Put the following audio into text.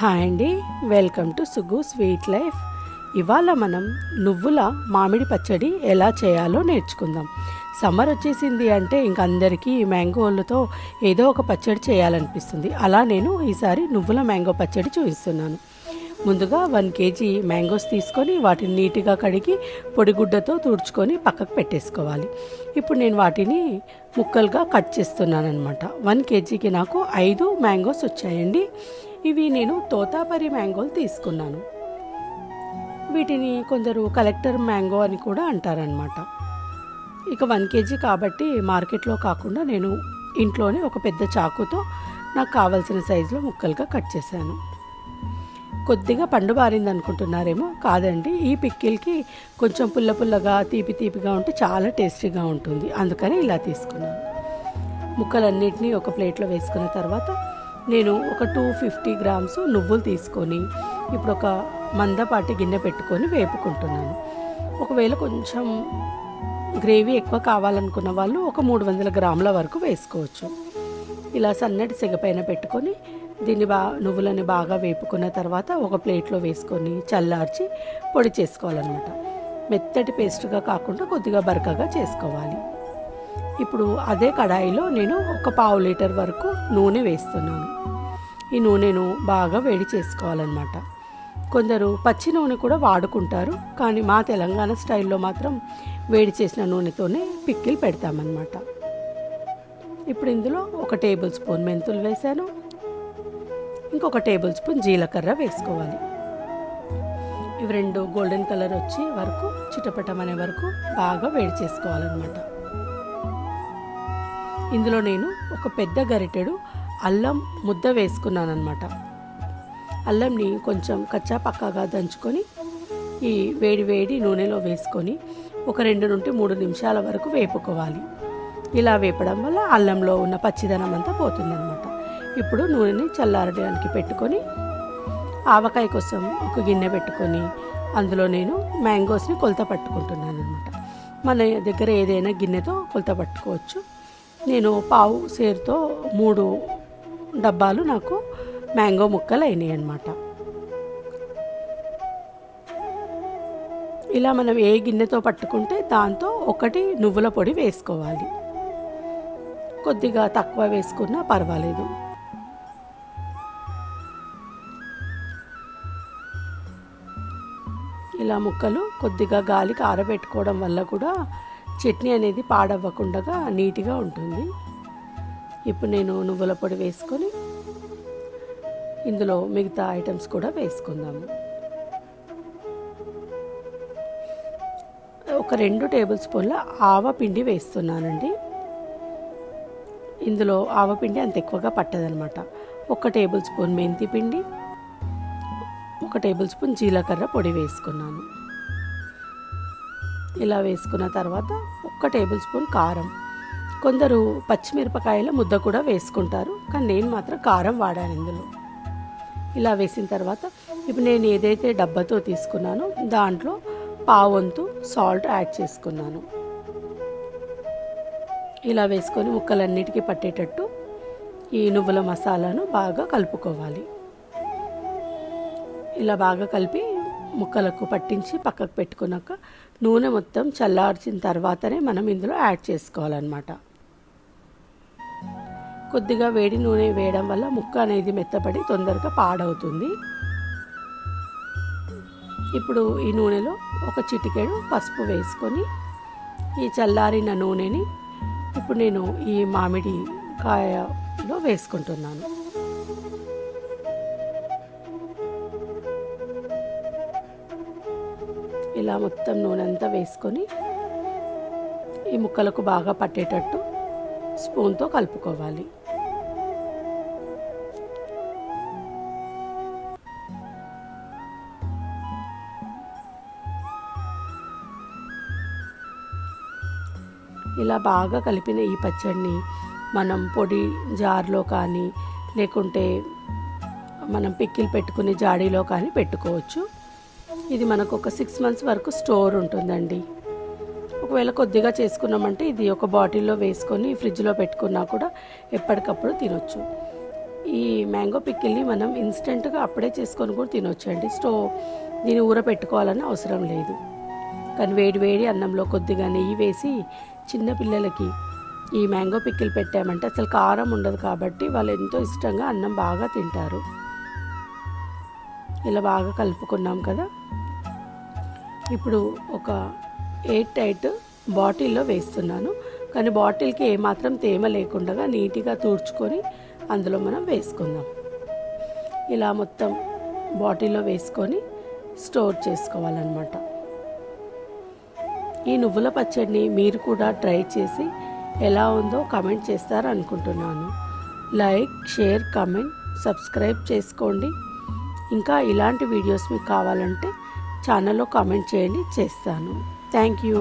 Hi అండి. Welcome to Sugu sweet life. ఇవాళ మనం నువ్వుల మామిడి పచ్చడి ఎలా చేయాలో నేర్చుకుందాం. సమ్మర్ వచ్చేసింది అంటే ఇంక అందరికీ మ్యాంగోలతో ఏదో ఒక పచ్చడి చేయాలనిపిస్తుంది. అలా నేను ఈసారి నువ్వుల మ్యాంగో పచ్చడి చూపిస్తున్నాను. ముందుగా వన్ కేజీ మ్యాంగోస్ తీసుకొని వాటిని నీట్గా కడిగి పొడిగుడ్డతో తుడుచుకొని పక్కకు పెట్టేసుకోవాలి. ఇప్పుడు నేను వాటిని ముక్కలుగా కట్ చేస్తున్నాను అనమాట వన్ కేజీకి నాకు ఐదు మ్యాంగోస్ వచ్చాయండి. ఇవి నేను తోతాపరి మ్యాంగోలు తీసుకున్నాను. వీటిని కొందరు కలెక్టర్ మ్యాంగో అని కూడా అంటారనమాట ఇక వన్ కేజీ కాబట్టి మార్కెట్లో కాకుండా నేను ఇంట్లోనే ఒక పెద్ద చాకుతో నాకు కావాల్సిన సైజులో ముక్కలుగా కట్ చేశాను. కొద్దిగా పండు బారింది అనుకుంటున్నారేమో కాదండి ఈ పిక్కిల్కి కొంచెం పుల్ల పుల్లగా తీపి తీపిగా ఉంటే చాలా టేస్టీగా ఉంటుంది. అందుకని ఇలా తీసుకున్నాను. ముక్కలన్నిటినీ ఒక ప్లేట్లో వేసుకున్న తర్వాత నేను ఒక టూ ఫిఫ్టీ గ్రామ్స్ నువ్వులు తీసుకొని ఇప్పుడు ఒక మందపాటి గిన్నె పెట్టుకొని వేపుకుంటున్నాను. ఒకవేళ కొంచెం గ్రేవీ ఎక్కువ కావాలనుకున్న వాళ్ళు ఒక మూడు వందల గ్రాముల వరకు వేసుకోవచ్చు. ఇలా సన్నటి సిగపైన పెట్టుకొని దీన్ని బా నువ్వులని బాగా వేపుకున్న తర్వాత ఒక ప్లేట్లో వేసుకొని చల్లార్చి పొడి చేసుకోవాలన్నమాట. మెత్తటి పేస్ట్గా కాకుండా కొద్దిగా బరకగా చేసుకోవాలి. ఇప్పుడు అదే కడాయిలో నేను ఒక పావు లీటర్ వరకు నూనె వేస్తున్నాను. ఈ నూనెను బాగా వేడి చేసుకోవాలన్నమాట. కొందరు పచ్చి నూనె కూడా వాడుకుంటారు కానీ మా తెలంగాణ స్టైల్లో మాత్రం వేడి చేసిన నూనెతోనే పిక్కిలు పెడతామన్నమాట. ఇప్పుడు ఇందులో ఒక టేబుల్ స్పూన్ మెంతులు వేశాను. ఇంకొక టేబుల్ స్పూన్ జీలకర్ర వేసుకోవాలి. ఇవి రెండు గోల్డెన్ కలర్ వచ్చే వరకు చిటపటం అనే వరకు బాగా వేడి చేసుకోవాలన్నమాట. ఇందులో నేను ఒక పెద్ద గరిటెడు అల్లం ముద్ద వేసుకున్నాను అనమాట అల్లంని కొంచెం కచ్చా పక్కాగా దంచుకొని ఈ వేడి వేడి నూనెలో వేసుకొని ఒక రెండు నుండి మూడు నిమిషాల వరకు వేపుకోవాలి. ఇలా వేపడం వల్ల అల్లంలో ఉన్న పచ్చిదనం అంతా పోతుందన్నమాట. ఇప్పుడు నూనెని చల్లారడానికి పెట్టుకొని ఆవకాయ కోసం ఒక గిన్నె పెట్టుకొని అందులో నేను మ్యాంగోస్ని కొలత పట్టుకుంటున్నాను అనమాట మన దగ్గర ఏదైనా గిన్నెతో కొలత పట్టుకోవచ్చు. నేను పావు సేరుతో మూడు డబ్బాలు నాకు మ్యాంగో ముక్కలు అయినాయి అన్నమాట. ఇలా మనం ఏ గిన్నెతో పట్టుకుంటే దాంతో ఒకటి నువ్వుల పొడి వేసుకోవాలి. కొద్దిగా తక్కువ వేసుకున్నా పర్వాలేదు. ఇలా ముక్కలు కొద్దిగా గాలికి ఆరబెట్టుకోవడం వల్ల కూడా చట్నీ అనేది పాడవ్వకుండా నీట్గా ఉంటుంది. ఇప్పుడు నేను నువ్వుల పొడి వేసుకొని ఇందులో మిగతా ఐటమ్స్ కూడా వేసుకుందాము. ఒక రెండు టేబుల్ స్పూన్ల ఆవపిండి వేస్తున్నానండి. ఇందులో ఆవపిండి అంత ఎక్కువగా పట్టదనమాట. ఒక టేబుల్ స్పూన్ మెంతి పిండి ఒక టేబుల్ స్పూన్ జీలకర్ర పొడి వేసుకున్నాను. ఇలా వేసుకున్న తర్వాత ఒక్క టేబుల్ స్పూన్ కారం. కొందరు పచ్చిమిరపకాయల ముద్ద కూడా వేసుకుంటారు కానీ నేను మాత్రం కారం వాడాను ఇందులో. ఇలా వేసిన తర్వాత ఇప్పుడు నేను ఏదైతే డబ్బాతో తీసుకున్నానో దాంట్లో పావంతు సాల్ట్ యాడ్ చేసుకున్నాను. ఇలా వేసుకొని ముక్కలన్నిటికీ పట్టేటట్టు ఈ నువ్వుల మసాలాను బాగా కలుపుకోవాలి. ఇలా బాగా కలిపి ముక్కలకు పట్టించి పక్కకు పెట్టుకున్నాక నూనె మొత్తం చల్లార్చిన తర్వాతనే మనం ఇందులో యాడ్ చేసుకోవాలన్నమాట. కొద్దిగా వేడి నూనె వేయడం వల్ల ముక్క అనేది మెత్తపడి తొందరగా పాడవుతుంది. ఇప్పుడు ఈ నూనెలో ఒక చిటికెడు పసుపు వేసుకొని ఈ చల్లారిన నూనెని ఇప్పుడు నేను ఈ మామిడి కాయలో వేసుకుంటున్నాను. ఇలా మొత్తం నూనె అంతా వేసుకొని ఈ ముక్కలకు బాగా పట్టేటట్టు స్పూన్తో కలుపుకోవాలి. ఇలా బాగా కలిపిన ఈ పచ్చడిని మనం పొడి జార్లో కానీ లేకుంటే మనం పిక్కిలు పెట్టుకునే జాడీలో కానీ పెట్టుకోవచ్చు. ఇది మనకు ఒక సిక్స్ మంత్స్ వరకు స్టోర్ ఉంటుందండి. ఒకవేళ కొద్దిగా చేసుకున్నామంటే ఇది ఒక బాటిల్లో వేసుకొని ఫ్రిడ్జ్లో పెట్టుకున్నా కూడా ఎప్పటికప్పుడు తినొచ్చు. ఈ మ్యాంగో పిక్కిల్ని మనం ఇన్స్టెంట్గా అప్పుడే చేసుకొని కూడా తినొచ్చండి. స్టవ్ దీన్ని ఊర పెట్టుకోవాలని అవసరం లేదు. కానీ వేడి వేడి అన్నంలో కొద్దిగా నెయ్యి వేసి చిన్న పిల్లలకి ఈ మ్యాంగో పిక్కిల్ పెట్టామంటే అసలు కారం ఉండదు కాబట్టి వాళ్ళు ఎంతో ఇష్టంగా అన్నం బాగా తింటారు. ఇలా బాగా కలుపుకున్నాం కదా. ఇప్పుడు ఒక ఎయిట్ టైట్ బాటిల్లో వేస్తున్నాను. కానీ బాటిల్కి ఏమాత్రం తేమ లేకుండా నీట్గా తూడ్చుకొని అందులో మనం వేసుకుందాం. ఇలా మొత్తం బాటిల్లో వేసుకొని స్టోర్ చేసుకోవాలన్నమాట. ఈ నువ్వుల పచ్చడిని మీరు కూడా ట్రై చేసి ఎలా ఉందో కమెంట్ చేస్తారనుకుంటున్నాను. లైక్ షేర్ కమెంట్ సబ్స్క్రైబ్ చేసుకోండి. ఇంకా ఇలాంటి వీడియోస్ మీకు కావాలంటే ఛానల్లో కామెంట్ చేయండి. చేస్తాను. Thank you